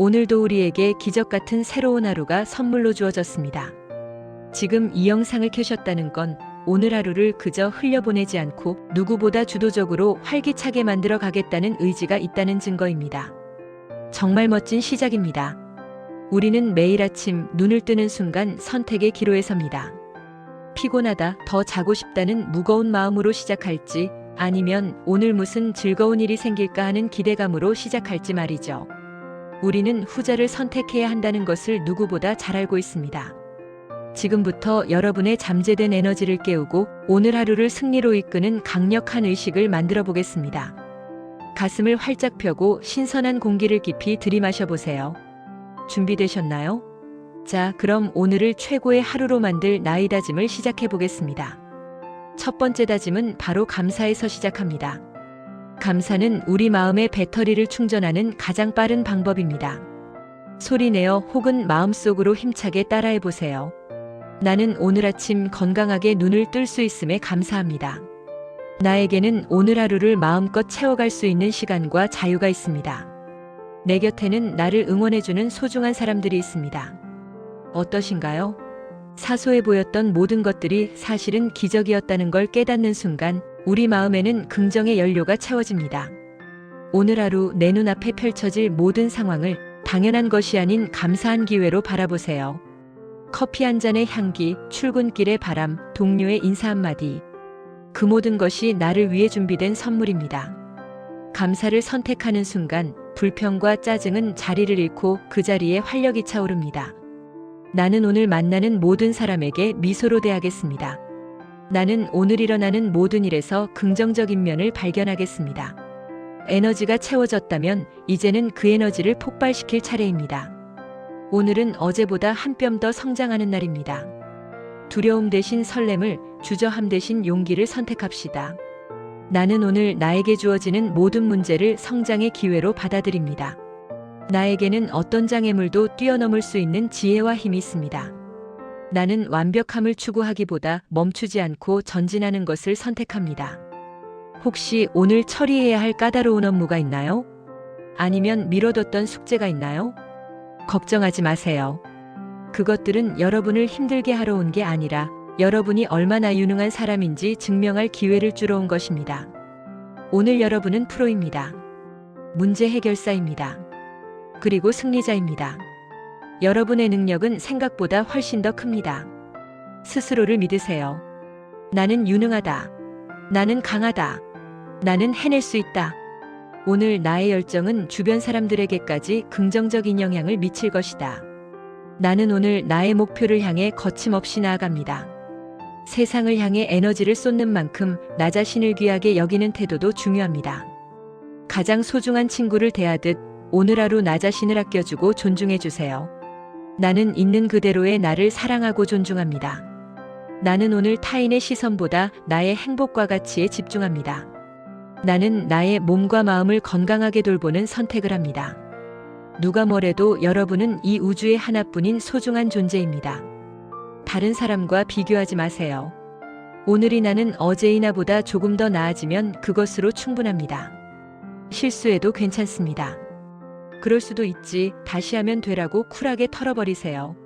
오늘도 우리에게 기적 같은 새로운 하루가 선물로 주어졌습니다. 지금 이 영상을 켜셨다는 건 오늘 하루를 그저 흘려보내지 않고 누구보다 주도적으로 활기차게 만들어 가겠다는 의지가 있다는 증거입니다. 정말 멋진 시작입니다. 우리는 매일 아침 눈을 뜨는 순간 선택의 기로에 섭니다. 피곤하다, 더 자고 싶다는 무거운 마음으로 시작할지 아니면 오늘 무슨 즐거운 일이 생길까 하는 기대감으로 시작할지 말이죠. 우리는 후자를 선택해야 한다는 것을 누구보다 잘 알고 있습니다. 지금부터 여러분의 잠재된 에너지를 깨우고 오늘 하루를 승리로 이끄는 강력한 의식을 만들어 보겠습니다. 가슴을 활짝 펴고 신선한 공기를 깊이 들이마셔 보세요. 준비되셨나요? 자, 그럼 오늘을 최고의 하루로 만들 나의 다짐을 시작해 보겠습니다. 첫 번째 다짐은 바로 감사에서 시작합니다. 감사는 우리 마음의 배터리를 충전하는 가장 빠른 방법입니다. 소리내어 혹은 마음속으로 힘차게 따라해 보세요. 나는 오늘 아침 건강하게 눈을 뜰 수 있음에 감사합니다. 나에게는 오늘 하루를 마음껏 채워갈 수 있는 시간과 자유가 있습니다. 내 곁에는 나를 응원해주는 소중한 사람들이 있습니다. 어떠신가요? 사소해 보였던 모든 것들이 사실은 기적이었다는 걸 깨닫는 순간 우리 마음에는 긍정의 연료가 채워집니다. 오늘 하루 내 눈앞에 펼쳐질 모든 상황을 당연한 것이 아닌 감사한 기회로 바라보세요. 커피 한 잔의 향기, 출근길의 바람, 동료의 인사 한마디. 그 모든 것이 나를 위해 준비된 선물입니다. 감사를 선택하는 순간 불평과 짜증은 자리를 잃고 그 자리에 활력이 차오릅니다. 나는 오늘 만나는 모든 사람에게 미소로 대하겠습니다. 나는 오늘 일어나는 모든 일에서 긍정적인 면을 발견하겠습니다. 에너지가 채워졌다면 이제는 그 에너지를 폭발시킬 차례입니다. 오늘은 어제보다 한 뼘 더 성장하는 날입니다. 두려움 대신 설렘을, 주저함 대신 용기를 선택합시다. 나는 오늘 나에게 주어지는 모든 문제를 성장의 기회로 받아들입니다. 나에게는 어떤 장애물도 뛰어넘을 수 있는 지혜와 힘이 있습니다. 나는 완벽함을 추구하기보다 멈추지 않고 전진하는 것을 선택합니다. 혹시 오늘 처리해야 할 까다로운 업무가 있나요? 아니면 미뤄뒀던 숙제가 있나요? 걱정하지 마세요. 그것들은 여러분을 힘들게 하러 온 게 아니라 여러분이 얼마나 유능한 사람인지 증명할 기회를 주러 온 것입니다. 오늘 여러분은 프로입니다. 문제 해결사입니다. 그리고 승리자입니다. 여러분의 능력은 생각보다 훨씬 더 큽니다. 스스로를 믿으세요. 나는 유능하다. 나는 강하다. 나는 해낼 수 있다. 오늘 나의 열정은 주변 사람들에게까지 긍정적인 영향을 미칠 것이다. 나는 오늘 나의 목표를 향해 거침없이 나아갑니다. 세상을 향해 에너지를 쏟는 만큼 나 자신을 귀하게 여기는 태도도 중요합니다. 가장 소중한 친구를 대하듯 오늘 하루 나 자신을 아껴주고 존중해 주세요. 나는 있는 그대로의 나를 사랑하고 존중합니다. 나는 오늘 타인의 시선보다 나의 행복과 가치에 집중합니다. 나는 나의 몸과 마음을 건강하게 돌보는 선택을 합니다. 누가 뭐래도 여러분은 이 우주의 하나뿐인 소중한 존재입니다. 다른 사람과 비교하지 마세요. 오늘이 나는 어제의 나보다 조금 더 나아지면 그것으로 충분합니다. 실수해도 괜찮습니다. 그럴 수도 있지, 다시 하면 되라고 쿨하게 털어버리세요.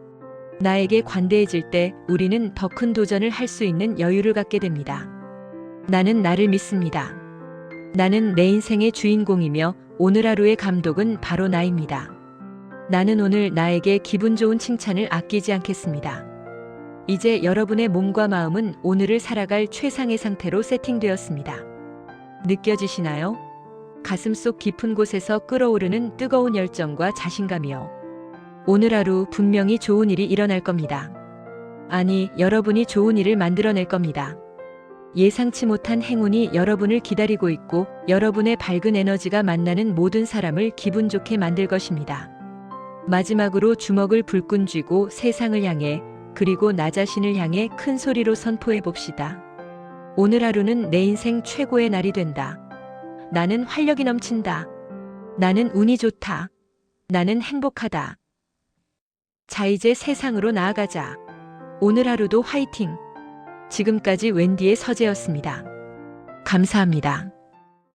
나에게 관대해질 때 우리는 더 큰 도전을 할 수 있는 여유를 갖게 됩니다. 나는 나를 믿습니다. 나는 내 인생의 주인공이며 오늘 하루의 감독은 바로 나입니다. 나는 오늘 나에게 기분 좋은 칭찬을 아끼지 않겠습니다. 이제 여러분의 몸과 마음은 오늘을 살아갈 최상의 상태로 세팅되었습니다. 느껴지시나요? 가슴 속 깊은 곳에서 끓어오르는 뜨거운 열정과 자신감이요. 오늘 하루 분명히 좋은 일이 일어날 겁니다. 아니, 여러분이 좋은 일을 만들어낼 겁니다. 예상치 못한 행운이 여러분을 기다리고 있고 여러분의 밝은 에너지가 만나는 모든 사람을 기분 좋게 만들 것입니다. 마지막으로 주먹을 불끈 쥐고 세상을 향해 그리고 나 자신을 향해 큰 소리로 선포해 봅시다. 오늘 하루는 내 인생 최고의 날이 된다. 나는 활력이 넘친다. 나는 운이 좋다. 나는 행복하다. 자, 이제 세상으로 나아가자. 오늘 하루도 화이팅! 지금까지 웬디의 서재였습니다. 감사합니다.